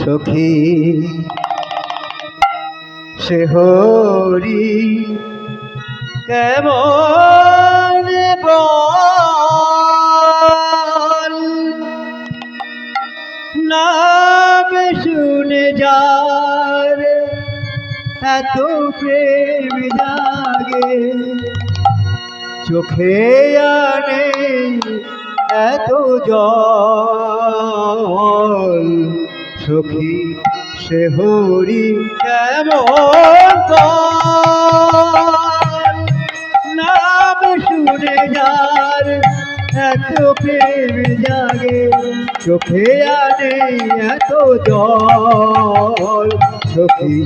সখী সে হরি কেমন শুনে যার এত প্রেম জাগে চোখে আনে এত জল। সখী, সে হরি কেমন? নাম শুনে যার এত প্রেম জাগে, চোখে আনে এত জল সখী,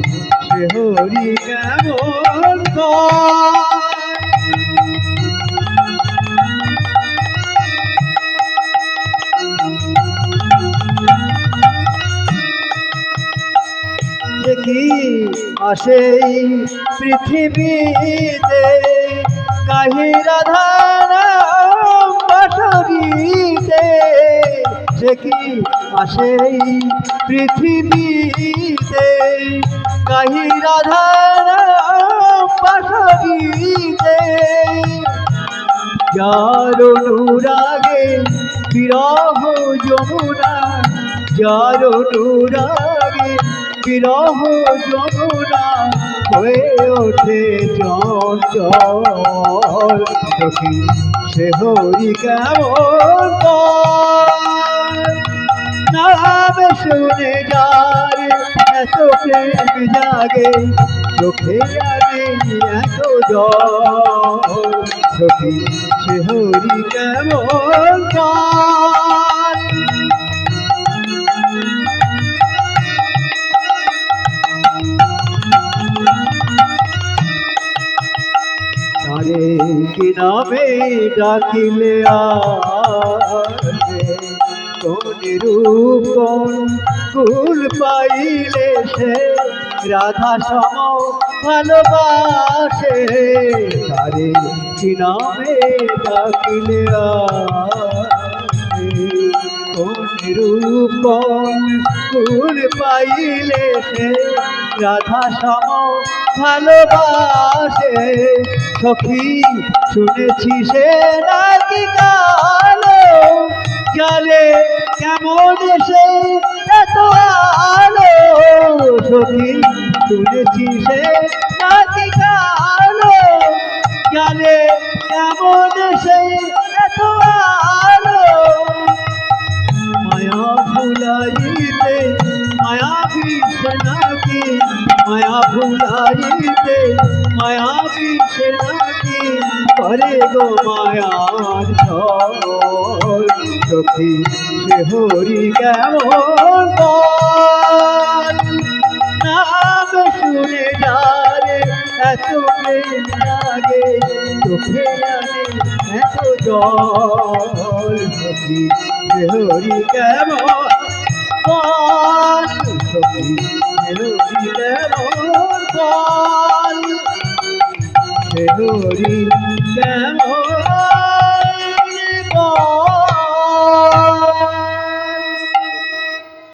সে হরি কেমন আসে পৃথিবীতে কাহি রাধারাম যে কি আসে পৃথিবীতে কাহি রাধারাম বাসরিতে যার অনুরাগে বিরহ যমুনা, যার অনুরাগে বিরহ যমুনা হয়ে ওঠে চঞ্চল। সখী, সে হরি কেমন নাম শুনে যার এত প্রেম জাগে, চোখে আনে এত জল। সখী, সে হরি কেমন তারে কি নামে ডাকিলে আসে কোন রূপ কোন ফুল পাইলে সে, রাধা সম ভালোবাসে। তারে কি নামে ডাকিলে আসে কোন রূপ কোন ফুল পাইলে সে, রাধা সম ভালোবাসে। সখী শুনেছি সে নাকি কালো। চলে কেমন সে এত আলো। সখী শুনেছি সে নাকি কালো। চলে কেমন সে মায়া ভুলাইতে মায়া বিশ্বনাথী করে গো মায়ার সখী হরি কেমন? নাম শুনে যারে এত লাগে, চোখে আনে এত জল সখী হরি কেমন? সখী সে হরি কেমন